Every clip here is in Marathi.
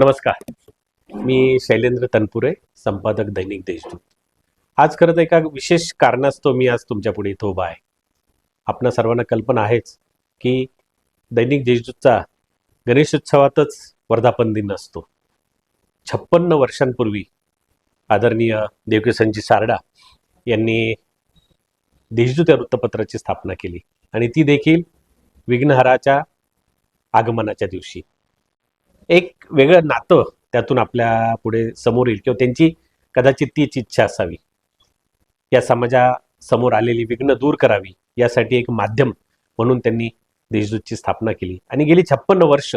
नमस्कार. मी शैलेंद्र तनपुरे संपादक दैनिक देशदूत. आज खरं तर एका विशेष कारणास्तव मी आज तुमच्यापुढे इथं उभा आहे. आपणा सर्वांना कल्पना आहेच की दैनिक देशदूतचा गणेशोत्सवातच वर्धापन दिन असतो. छप्पन्न वर्षांपूर्वी आदरणीय देवकेसनजी सारडा यांनी देशदूत या वृत्तपत्राची स्थापना केली आणि ती देखील विघ्नहराच्या आगमनाच्या दिवशी. एक वेगळं नातं त्यातून आपल्या पुढे समोर येईल किंवा त्यांची कदाचित तीच इच्छा असावी. या समाजासमोर आलेली विघ्न दूर करावी यासाठी एक माध्यम म्हणून त्यांनी देशदूतची स्थापना केली. आणि गेली छप्पन्न वर्ष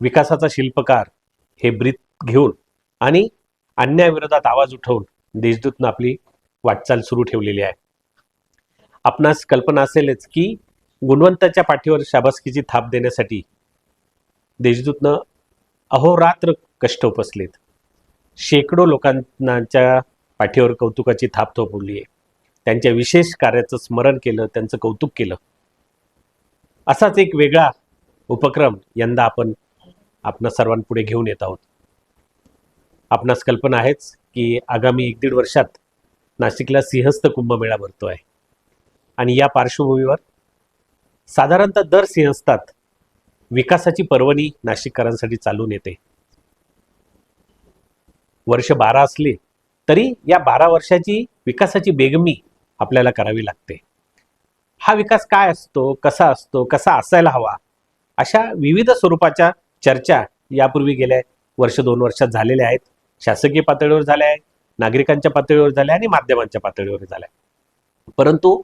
विकासाचा शिल्पकार हे ब्रीत घेऊन आणि अन्यायाविरोधात आवाज उठवून देशदूतनं आपली वाटचाल सुरू ठेवलेली आहे. आपणास कल्पना असेलच की गुणवंताच्या पाठीवर शाबासकीची थाप देण्यासाठी देशदूतनं अहोरात्र कष्ट उपसलेत. शेकडो लोकांच्या पाठीवर कौतुकाची थाप थोपवली आहे. त्यांच्या विशेष कार्याचं स्मरण केलं त्यांचं कौतुक केलं. असाच एक वेगळा उपक्रम यंदा आपण आपणा सर्वांपुढे घेऊन येत आहोत. आपणास कल्पना आहेच की आगामी एक दीड वर्षात नाशिकला सिंहस्थ कुंभमेळा भरतो आहे आणि या पार्श्वभूमीवर साधारणतः दर सिंहस्थात विकासाची पर्वणी नाशिककरांसाठी चालून येते. वर्ष बारा असले तरी या बारा वर्षाची विकासाची बेगमी आपल्याला करावी लागते. हा विकास काय असतो कसा असतो कसा असायला हवा अशा विविध स्वरूपाच्या चर्चा यापूर्वी गेल्या वर्ष दोन वर्षात झालेल्या आहेत. शासकीय पातळीवर झाल्या आहेत नागरिकांच्या पातळीवर झाल्या आणि माध्यमांच्या पातळीवर झाल्या परंतु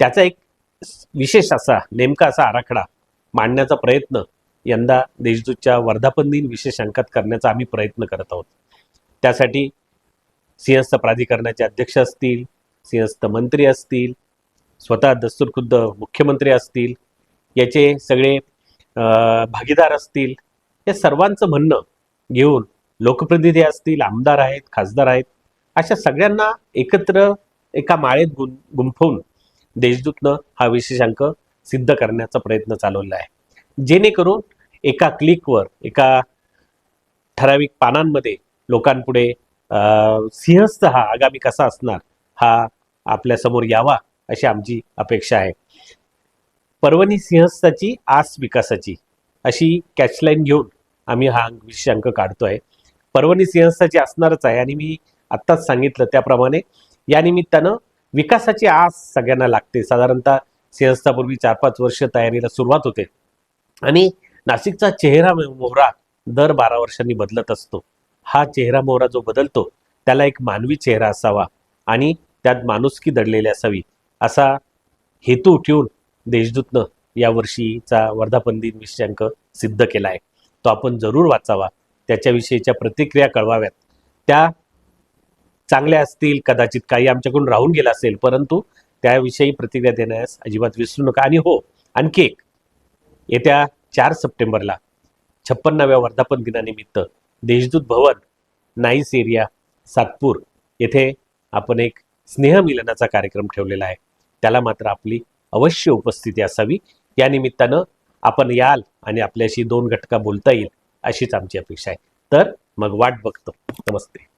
त्याचा एक विशेष असा नेमका असा आराखडा मांडण्याचा प्रयत्न यंदा देशदूतच्या वर्धापन दिन विशेष अंकात करण्याचा आम्ही प्रयत्न करत आहोत. त्यासाठी सिंहस्थ प्राधिकरणाचे अध्यक्ष असतील सिंहस्थ मंत्री असतील स्वतः दस्तूरखुद्द मुख्यमंत्री असतील याचे सगळे भागीदार असतील या सर्वांचं म्हणणं घेऊन लोकप्रतिनिधी असतील आमदार आहेत खासदार आहेत अशा सगळ्यांना एकत्र एका माळेत गुं गुंफवून देशदूतनं हा विशेषांक सिद्ध करण्याचा प्रयत्न चालवला आहे. जेणेकरून एका क्लिकवर एका ठराविक पानांमध्ये लोकांपुढे सिंहस्थ हा आगामी कसा असणार हा आपल्यासमोर यावा अशी आमची अपेक्षा आहे. पर्वणी सिंहस्थाची आस विकासाची अशी कॅचलाईन घेऊन आम्ही हा अंक विशेषांक काढतोय. पर्वणी सिंहस्थाची असणारच आहे आणि मी आत्ताच सांगितलं त्याप्रमाणे. या निमित्तानं विकासाची आस सगळ्यांना लागते. साधारणतः सिंहस्थापूर्वी चार पाच वर्ष तयारीला सुरुवात होते. आणि नाशिकचा चेहरा मोहरा दर बारा वर्षांनी बदलत असतो. हा चेहरा मोहरा जो बदलतो त्याला एक मानवी चेहरा असावा आणि त्यात माणुसकी दडलेली असावी असा हेतू ठेवून देशदूतनं या वर्षीचा वर्धापन दिन विषयांक सिद्ध केला आहे तो आपण जरूर वाचावा. त्याच्याविषयीच्या प्रतिक्रिया कळवाव्यात. त्या चांगल्या असतील कदाचित काही आमच्याकडून राहून गेला असेल परंतु त्याविषयी प्रतिक्रिया देण्यास अजिबात विसरू नका. आणि हो आणखी एक. येत्या चार सप्टेंबरला छप्पन्नाव्या वर्धापन दिनानिमित्त देशदूत भवन नाईस एरिया सातपूर येथे आपण एक स्नेहमिलनाचा कार्यक्रम ठेवलेला आहे. त्याला मात्र आपली अवश्य उपस्थिती असावी. या निमित्तानं आपण याल आणि आपल्याशी दोन घटका बोलता येईल अशीच आमची अपेक्षा आहे. तर मग वाट बघतो. नमस्ते.